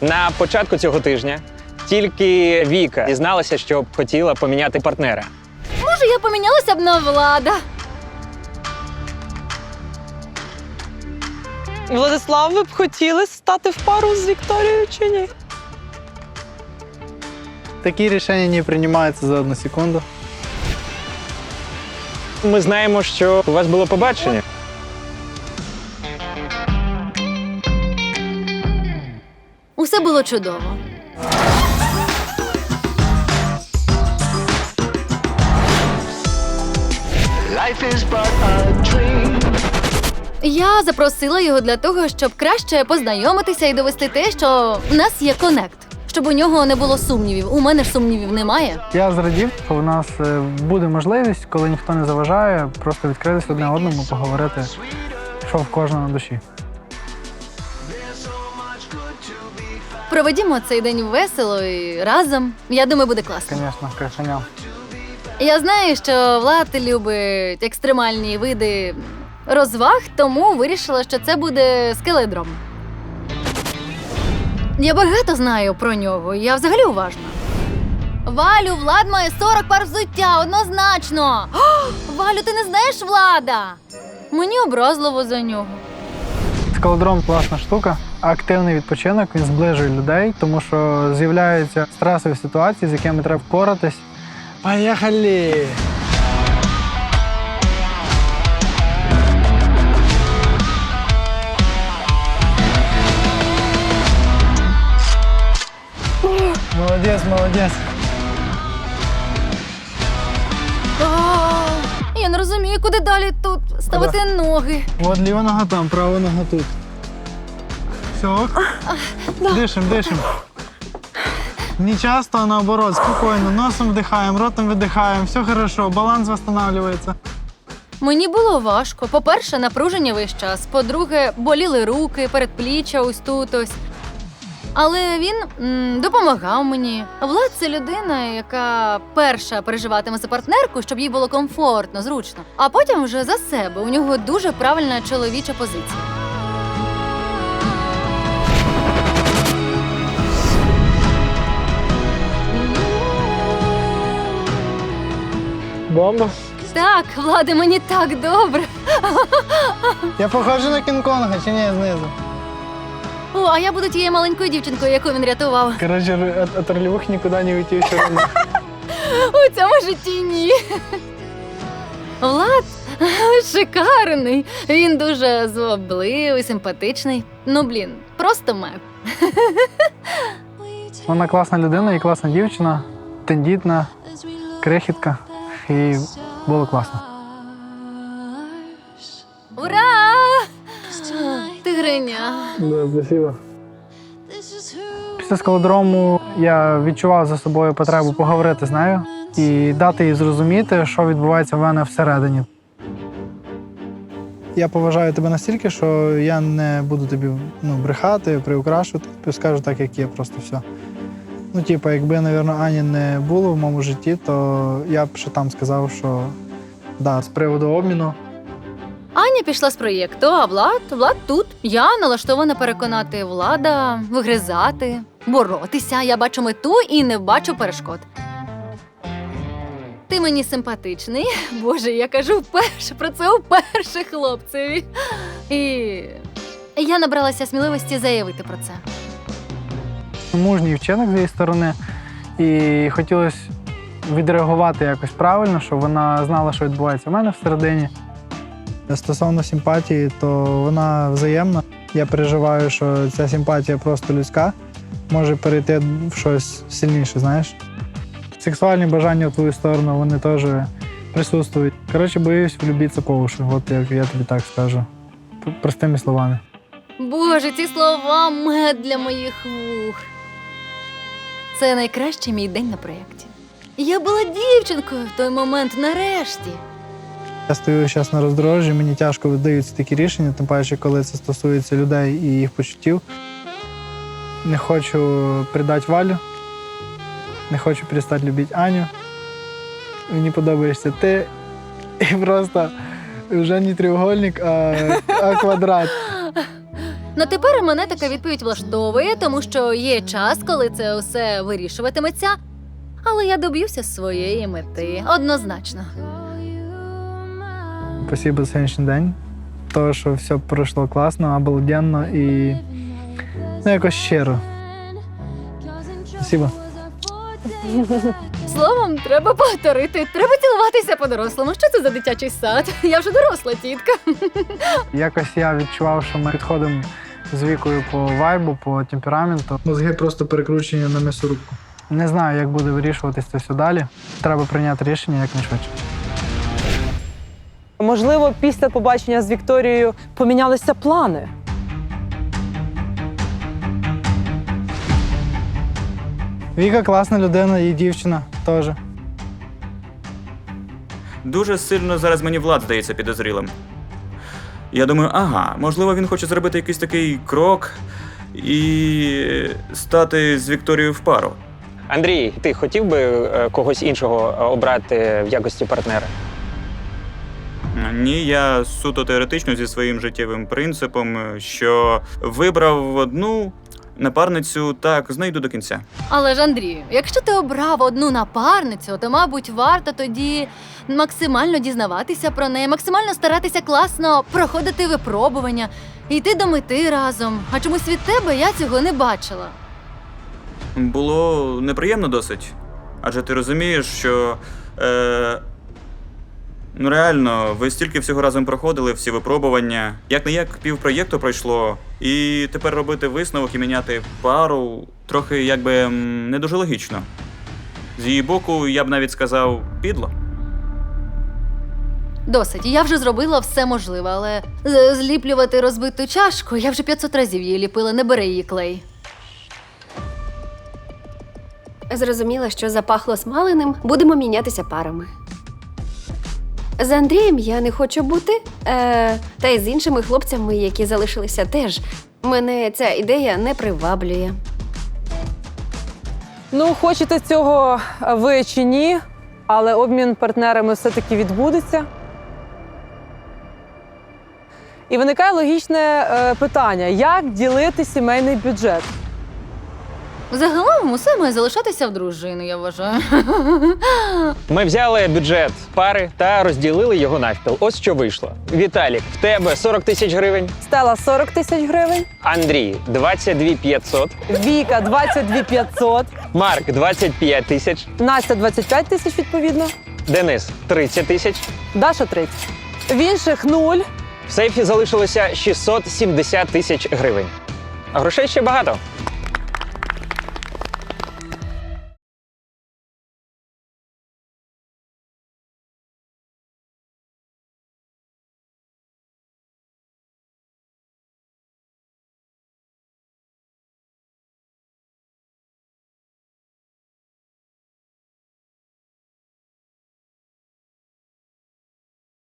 На початку цього тижня тільки Віка дізналася, що б хотіла поміняти партнера. Може, я помінялася б на влада. Владислав, ви б хотіли стати в пару з Вікторією чи ні? Такие решения не принимаются за одну секунду. Ми знаємо, що у вас було побачення. Було чудово. Я запросила його для того, щоб краще познайомитися і довести те, що в нас є конект. Щоб у нього не було сумнівів. У мене ж сумнівів немає. Я зрадів, що в нас е, буде можливість, коли ніхто не заважає, просто відкритися одне одному, поговорити, що в кожного на душі. Проведімо цей день весело і разом. Я думаю, буде класно. Звісно, кайфанем. Я знаю, що Влад любить екстремальні види розваг, тому вирішила, що це буде скеледром. Я багато знаю про нього, я взагалі уважна. Валю, Влад має 40 пар взуття, однозначно. О, Валю, ти не знаєш влада? Мені образливо за нього. Скалодром класна штука. Активний відпочинок він зближує людей, тому що з'являються стресові ситуації, з якими треба впоратись. Поїхали! Молодець, молодець. Я не розумію, куди далі тут ставити ноги. От ліва нога там, права нога тут. Все? Дишим, дишим. Не часто, а наоборот, спокійно. Носом вдихаємо, ротом видихаємо, все хорошо, баланс восстанавливается. Мені було важко. По-перше, напруження весь час. По-друге, боліли руки, передпліччя ось тут ось. Але він м, допомагав мені. Влад це людина, яка перша переживатиме за партнерку, щоб їй було комфортно, зручно. А потім вже за себе. У нього дуже правильна чоловіча позиція. Бомба. Так, Влади, мені так добре. Я похожий на Кінг-Конга, чи ні, знизу? О, а я буду тією маленькою дівчинкою, яку він рятував. Короче, от, от ролевых никуда не уйти все равно. У цьому житті ні. Влад шикарний. Він дуже звабливий, симпатичний. Ну, блін, просто меп. Вона класна людина і класна дівчина, тендітна, крихітка. І було класно. Ура! Ти. Да, спасибо. Після скалодрому я відчував за собою потребу поговорити з нею і дати їй зрозуміти, що відбувається в мене всередині. Я поважаю тебе настільки, що я не буду тобі ну, брехати, приукрашувати, тобі скажу так, як є, просто все. Ну, типу, якби, мабуть, Ані не було в моєму житті, то я б ще там сказав, що да, з приводу обміну. Аня пішла з проєкту, а Влад, Влад тут. Я налаштована переконати влада, вигризати, боротися. Я бачу мету і не бачу перешкод. Ти мені симпатичний. Боже, я кажу вперше про це вперше хлопцеві. І я набралася сміливості заявити про це. мужній вчинок з її сторони, і хотілося відреагувати якось правильно, щоб вона знала, що відбувається в мене всередині. Стосовно симпатії, то вона взаємна. Я переживаю, що ця симпатія просто людська, може перейти в щось сильніше, знаєш. Сексуальні бажання в твою сторону вони теж присутствують. Коротше, боюсь влюбитися уші, от як я тобі так скажу. Простими словами. Боже, ці слова мед для моїх вух. Це найкращий мій день на проєкті. Я була дівчинкою в той момент нарешті. Я стою зараз на роздорожжі, мені тяжко видаються такі рішення, тим паче, коли це стосується людей і їх почуттів. Не хочу придати Валю, не хочу перестати любити Аню. Мені подобаєшся ти. І просто вже не треугольник, а, а квадрат. Ну На тепер мене така відповідь влаштовує, тому що є час, коли це усе вирішуватиметься. Але я доб'юся своєї мети однозначно. Спасибо за сьогоднішній день. То, що все пройшло класно, обалденно і ну, якось щиро. Спасибо. Словом, треба повторити. Треба цілуватися по-дорослому. Що це за дитячий сад? Я вже доросла тітка. Якось я відчував, що ми підходимо з вікою по вайбу, по темпераменту. Мозги просто перекручені на м'ясорубку. Не знаю, як буде вирішуватись це все далі. Треба прийняти рішення якнайшвидше. Можливо, після побачення з Вікторією помінялися плани. Віка класна людина, і дівчина теж. Дуже сильно зараз мені влад здається підозрілим. Я думаю, ага, можливо, він хоче зробити якийсь такий крок і стати з Вікторією в пару. Андрій, ти хотів би е, когось іншого е, обрати в якості партнера? Ні, я суто теоретично зі своїм життєвим принципом, що вибрав одну напарницю, так знайду до кінця. Але ж Андрію, якщо ти обрав одну напарницю, то мабуть варто тоді максимально дізнаватися про неї, максимально старатися класно проходити випробування, йти до мети разом. А чомусь від тебе я цього не бачила. Було неприємно досить. Адже ти розумієш, що. Е, ну реально, ви стільки всього разом проходили, всі випробування. Як не як півпроєкту пройшло, і тепер робити висновок і міняти пару трохи якби не дуже логічно. З її боку, я б навіть сказав, підло. Досить, я вже зробила все можливе, але з- зліплювати розбиту чашку я вже 500 разів її ліпила, не бери її клей. Зрозуміла, що запахло смаленим, будемо мінятися парами. З Андрієм я не хочу бути, е, та й з іншими хлопцями, які залишилися теж. Мене ця ідея не приваблює. Ну, хочете цього ви чи ні, але обмін партнерами все-таки відбудеться. І виникає логічне е, питання: як ділити сімейний бюджет? Загалом усе має залишатися в дружини, я вважаю. Ми взяли бюджет пари та розділили його навпіл. Ось що вийшло. Віталік, в тебе 40 тисяч гривень, Стела 40 тисяч гривень, Андрій 22 500, Віка 22 500, Марк 25 тисяч, Настя 25 тисяч відповідно, Денис 30 тисяч. Даша 30. В інших нуль. В сейфі залишилося 670 тисяч гривень. А грошей ще багато.